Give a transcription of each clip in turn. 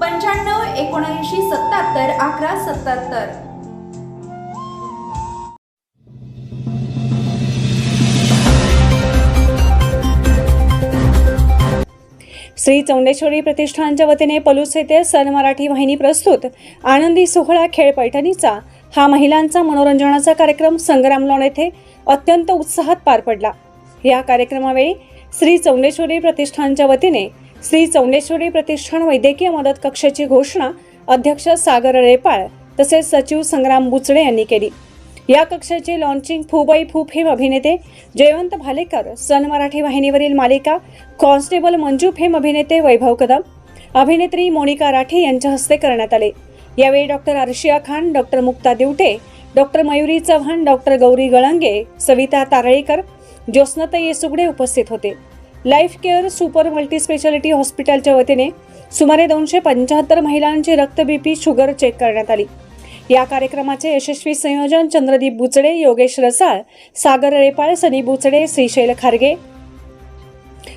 पंच्याण्णव एकोणऐंशी सत्याहत्तर अकरा सत्याहत्तर. श्री चौंडेश्वरी प्रतिष्ठानच्या वतीने पलूस येथे सन मराठी वाहिनी प्रस्तुत. आनंदी सोहळा खेळ पैठणीचा. हा महिलांचा मनोरंजनाचा कार्यक्रम संग्राम लॉन येथे अत्यंत उत्साहात पार पडला. या कार्यक्रमावेळी श्री चौंडेश्वरी प्रतिष्ठानच्या वतीने श्री चौंडेश्वरी प्रतिष्ठान वैद्यकीय मदत कक्षाची घोषणा अध्यक्ष सागर रेपाळ तसेच सचिव संग्राम बुचडे यांनी केली. या कक्षाचे लॉन्चिंग फुबाई फू फेम अभिनेते जयवंत भालेकर सन मराठी वाहिनीवरील मालिका कॉन्स्टेबल मंजू फेम अभिनेते वैभव कदम अभिनेत्री मोनिका राठी यांच्या हस्ते करण्यात आले. यावेळी doctor Arshiya Khan doctor Mukta Divate doctor Mayuri Chavan doctor Gauri Galange Savita Taralikar Jyotsna Yesugade उपस्थित होते. लाईफ केअर सुपर मल्टीस्पेशालिटी हॉस्पिटलच्या वतीने सुमारे दोनशे पंच्याहत्तर महिलांची रक्त बीपी शुगर चेक करण्यात आली. या कार्यक्रमाचे यशस्वी संयोजन चंद्रदीप बुचडे योगेश रसाळ सागर रेपाळ सनी बुचडे श्रीशैल खारगे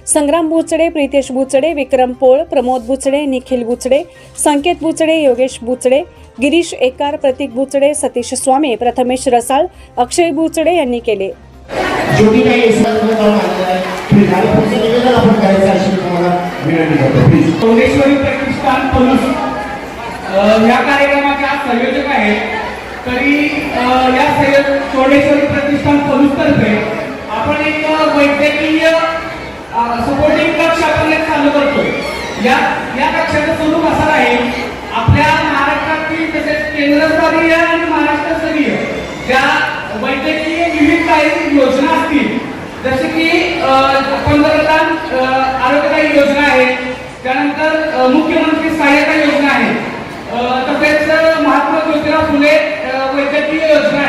संग्राम बुचडे प्रितेश बुचडे विक्रम पोळ प्रमोद बुचडे निखिल बुचडे संकेत बुचडे योगेश बुचडे गिरीश एकार प्रतीक बुचडे सतीश स्वामी प्रथमेश रसाळ अक्षय बुचडे यांनी केले. जो की काही प्लीज आणि पुढचं निवेदन आपण करायचं अशी तुम्हाला विनंती करतो प्लीज प्रतिष्ठान पलूस या कार्यक्रमाच्या संयोजक आहेत. तरी या संयो प्रतिष्ठान पलूस आपण एक वैद्यकीय सपोर्टिंग कक्ष आपण एक चालू करतो या या कक्षाचं स्वरूप असं आहे आपल्या महाराष्ट्रातील तसेच केंद्रस्तरीय आणि महाराष्ट्रस्तरीय आरोग्यदायी योजना आहे. त्यानंतर मुख्यमंत्री सहाय्यता योजना आहे. तसेच महात्मा ज्योतिराव फुले वैद्यकीय योजना